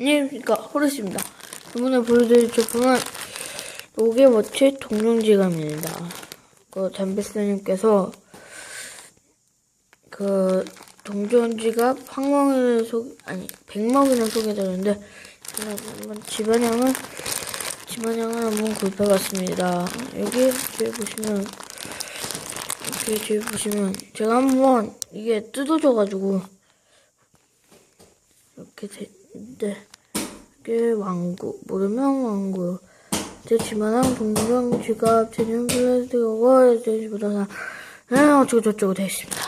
안녕하십니까 호르스입니다. 이번에 보여드릴 제품은 로게워치 동룡지갑입니다. 그 담배스님께서 그 동전지갑 황멍이를 소 아니 백먹이를 소개해드렸는데 제가 한번 집안형을 집안형을 한번 구입해봤습니다. 여기 뒤에 보시면 이렇게 뒤에 보시면 제가 한번 이게 뜯어져가지고 이렇게 됐 는데 이게 왕구 모르면 왕구 제 집안한 동전 지갑 제년 플라스틱하고 제 집보다 에 어쩌고 저쩌고 되어 있습니다.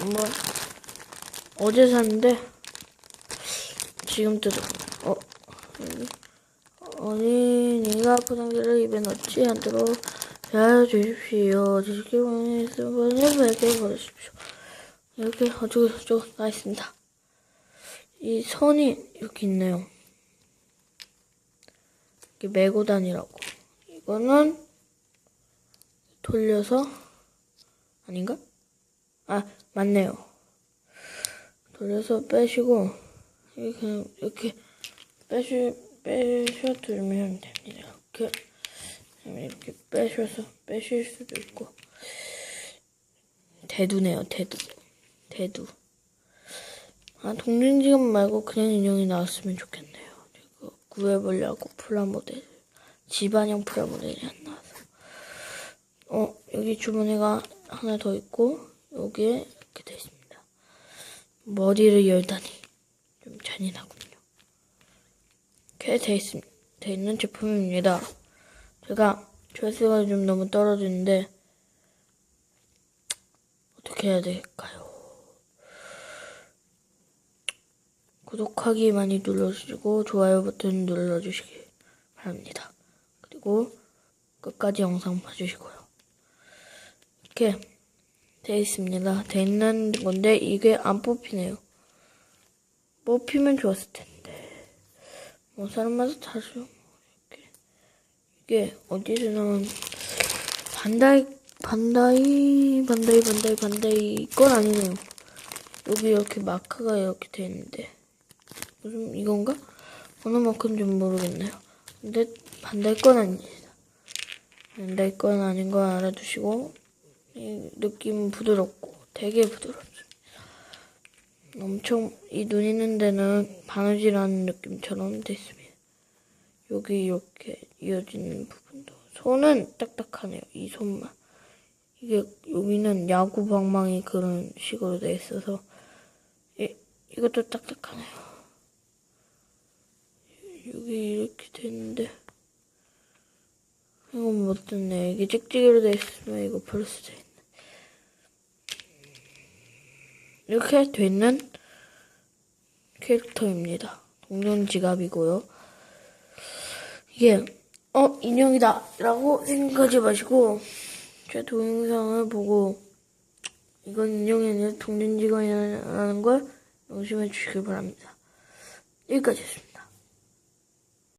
한번 어제 샀는데 지금 뜯어. 어 어린이가 포장지를 입에 넣지 않도록 잘 주십시오. 지식기본에 있으면 베개 버리십시오 이렇게 어쩌고 저쩌고 나 있습니다. 이 선이 이렇게 있네요. 이렇게 메고 다니라고. 이거는 돌려서 아닌가? 아 맞네요. 돌려서 빼시고 이렇게 이렇게 빼시 빼셔 두면 됩니다. 이렇게 이렇게 빼셔서 빼실 수도 있고 대두네요 대두. 대두. 아, 동전지갑 말고 그냥 인형이 나왔으면 좋겠네요. 이거 구해보려고 프라모델. 집안형 프라모델이 안 나와서. 어, 여기 주머니가 하나 더 있고, 여기에 이렇게 돼 있습니다. 머리를 열다니. 좀 잔인하군요. 이렇게 돼, 있, 돼 있는 제품입니다. 제가 조회수가 좀 너무 떨어지는데, 어떻게 해야 될까요? 구독하기 많이 눌러주시고 좋아요 버튼 눌러주시기 바랍니다. 그리고 끝까지 영상 봐주시고요. 이렇게 돼 있습니다. 돼 있는 건데 이게 안 뽑히네요. 뽑히면 좋았을 텐데 뭐 사람마다 다르죠. 이렇게 이게 어디서 나온 반다이 반다이 반다이 반다이 반다이 건 아니네요. 여기 이렇게 마크가 이렇게 돼 있는데 무슨 이건가? 어느 만큼 좀 모르겠네요. 근데 반달 건 아닙니다. 반달 건 아닌 거 알아두시고 이 느낌은 부드럽고 되게 부드럽습니다. 엄청 이 눈 있는 데는 바느질하는 느낌처럼 됐습니다. 여기 이렇게 이어지는 부분도 손은 딱딱하네요. 이 손만 이게 여기는 야구 방망이 그런 식으로 돼 있어서 이, 이것도 딱딱하네요. 여기 이렇게 됐는데 이건 못 듣네. 이게 찍찍이로 돼 있으면 이거 플러스 돼 있네. 이렇게 돼 있는 캐릭터입니다. 동전 지갑이고요. 이게 어 인형이다 라고 생각하지 마시고 제 동영상을 보고 이건 인형이 아니라 동전 지갑이라는 걸 명심해 주시길 바랍니다. 여기까지였습니다.